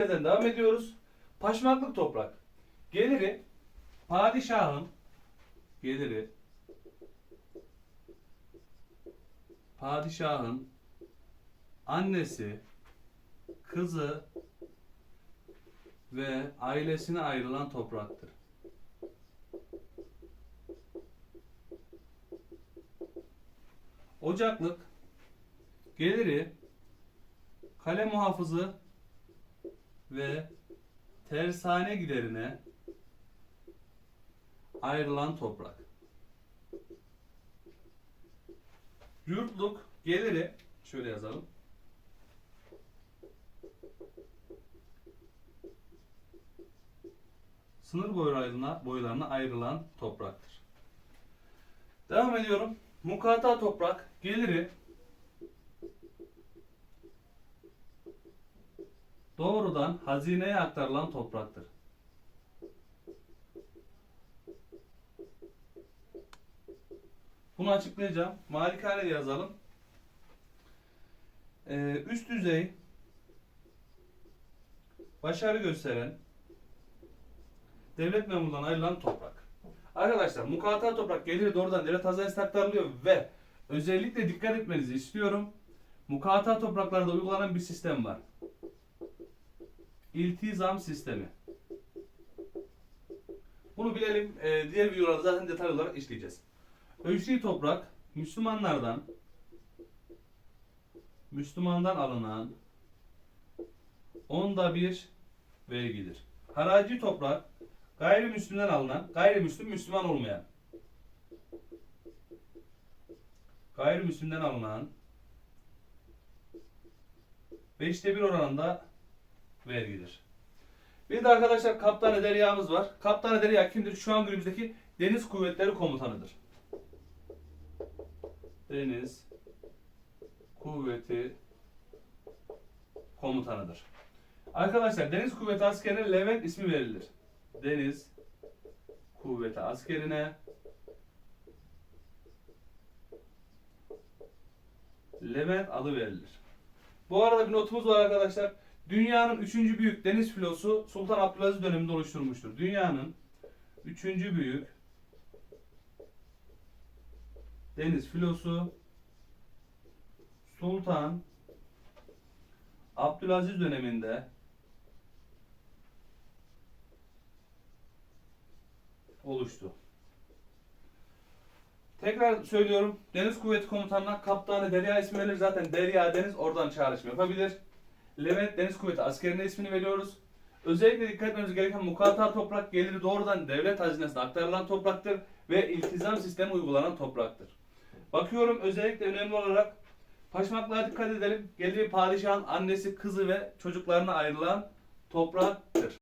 Nereden devam ediyoruz? Paşmaklık toprak. Geliri padişahın geliri padişahın annesi, kızı ve ailesine ayrılan topraktır. Ocaklık geliri kale muhafızı ve tersane giderine ayrılan toprak. Yurtluk geliri şöyle yazalım. Sınır boylarına, boylarına ayrılan topraktır. Devam ediyorum. Mukata toprak geliri doğrudan hazineye aktarılan topraktır. Bunu açıklayacağım. Malikane yazalım. Ee, üst düzey başarı gösteren devlet memurlarına ayrılan toprak. Arkadaşlar mukata toprak geliri doğrudan devlet hazinesine aktarılıyor ve özellikle dikkat etmenizi istiyorum. Mukata topraklarda uygulanan bir sistem var. İltizam sistemi. Bunu bilelim. Ee, diğer videolarda zaten detaylı olarak işleyeceğiz. Ölçülü toprak Müslümanlardan Müslümandan alınan onda bir vergidir. Haraci toprak gayrimüslimden alınan, gayrimüslim Müslüman olmayan gayrimüslimden alınan beşte bir oranında vergidir. Bir de arkadaşlar Kaptan Derya'mız var. Kaptan Derya kimdir? Şu an günümüzdeki Deniz Kuvvetleri Komutanıdır. Deniz Kuvveti Komutanıdır. Arkadaşlar Deniz Kuvveti askerine Levent ismi verilir. Deniz Kuvveti askerine Levent adı verilir. Bu arada bir notumuz var arkadaşlar. Dünyanın üçüncü büyük deniz filosu Sultan Abdülaziz döneminde oluşturmuştur. Dünyanın üçüncü büyük deniz filosu Sultan Abdülaziz döneminde oluştu. Tekrar söylüyorum. Deniz Kuvveti Komutanı'na Kaptanı Derya ismi verilir. Zaten Derya Deniz oradan çağrışım yapabilir. Levent Deniz Kuvveti askerine ismini veriyoruz. Özellikle dikkat etmemiz gereken mukata toprak geliri doğrudan devlet hazinesine aktarılan topraktır ve iltizam sistemi uygulanan topraktır. Bakıyorum özellikle önemli olarak Paşmaklığa dikkat edelim. Geliri padişahın annesi, kızı ve çocuklarına ayrılan topraktır.